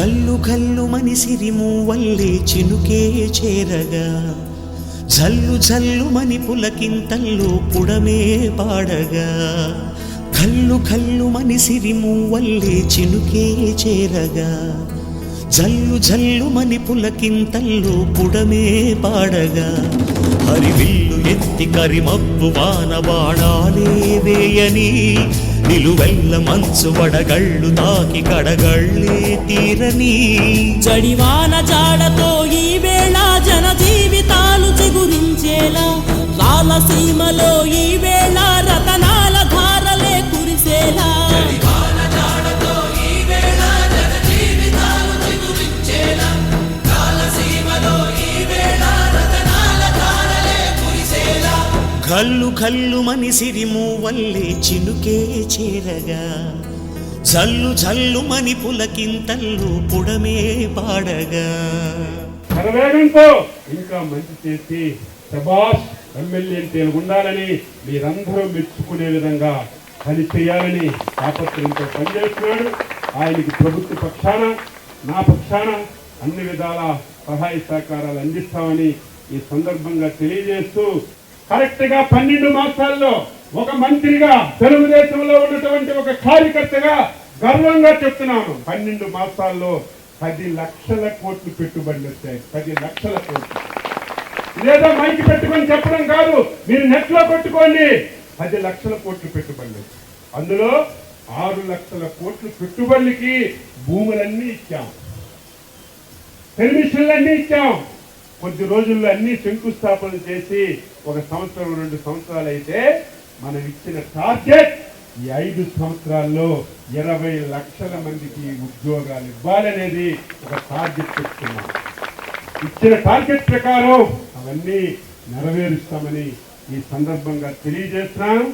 కల్లు కల్లు మనిసిరి మూవల్లే చినుకే చేరగా. జల్లు జల్లు మని పులకింతల్లో పుడమే పాడగా. కల్లు కల్లు మనిసిరి మూవల్లే చినుకే చేరగా. జల్లు జల్లు మని పులకింతల్లో పుడమే పాడగా. హరివిల్లు ఎత్తి కరిమబ్బు వాన బాణాలే వేయని నిలువెల్ల మంచు వడగళ్ళు తాకి కడగళ్ళే తీరని జడివాన జాడతో ఈ వేళ జన జీవితాలు చిగురించేలా రాలసీమలో కళ్ళు కల్లు మనిసిరి మూవల్లే చినుకే చేరగా. జల్లు జల్లు మని పులకింతల్లు పుడమే పాడగా. శరవేగంతో ఇంకా మంచి చేసి శబాష్ ఎమ్మెల్యే అంటే ఉండాలని మీరందరూ మెచ్చుకునే విధంగా పని చేయాలని తాపత్రయంతో పనిచేస్తున్నాడు. ఆయనకి ప్రభుత్వ పక్షాన నా పక్షాన అన్ని విధాల సహాయ సహకారాలు అందిస్తామని ఈ సందర్భంగా తెలియజేస్తూ కరెక్ట్గా పన్నెండు మాసాల్లో ఒక మంత్రిగా తెలుగుదేశంలో ఉన్నటువంటి ఒక కార్యకర్తగా గర్వంగా చెప్తున్నాను. పన్నెండు మాసాల్లో పది లక్షల కోట్లు పెట్టుబడులు వచ్చాయి. పది లక్షల కోట్లు. లేదా మైకి పెట్టుకొని చెప్పడం కాదు మీరు నెట్లో పది లక్షల కోట్లు పెట్టుబడులు అందులో ఆరు లక్షల కోట్లు పెట్టుబడులకి భూములన్నీ ఇచ్చాం. పెర్మిషన్లన్నీ ఇచ్చాం. కొద్ది రోజుల్లో అన్ని శంకుస్థాపన చేసి ఒక సంవత్సరం రెండు సంవత్సరాలు అయితే మనం ఇచ్చిన టార్గెట్ ఈ ఐదు సంవత్సరాల్లో ఇరవై లక్షల మందికి ఉద్యోగాలు ఇవ్వాలనేది ఒక టార్గెట్ పెట్టుకున్నాం ఇచ్చిన టార్గెట్ ప్రకారం అవన్నీ నెరవేరుస్తామని ఈ సందర్భంగా తెలియజేస్తున్నాను.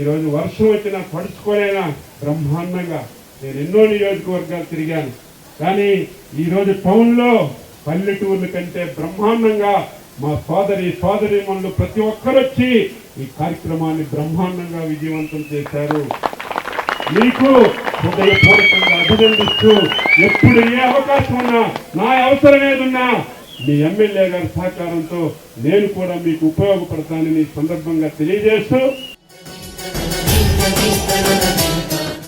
ఈరోజు వర్షం వచ్చినా పడుచుకోలేనా? బ్రహ్మాండంగా. నేను ఎన్నో నియోజకవర్గాలు తిరిగాను. కానీ ఈరోజు టౌన్లో పల్లెటూర్ల కంటే బ్రహ్మాండంగా మా సోదరి సోదరి మనులు ప్రతి ఒక్కరు వచ్చి ఈ కార్యక్రమాన్ని బ్రహ్మాండంగా విజయవంతం చేశారు. మీకు హృదయపూర్వకంగా అభినందిస్తూ ఎప్పుడు ఏ అవకాశం ఉన్నా నా అవసరం ఏదున్నా మీ ఎమ్మెల్యే గారి సహకారంతో నేను కూడా మీకు ఉపయోగపడతానని సందర్భంగా తెలియజేస్తూ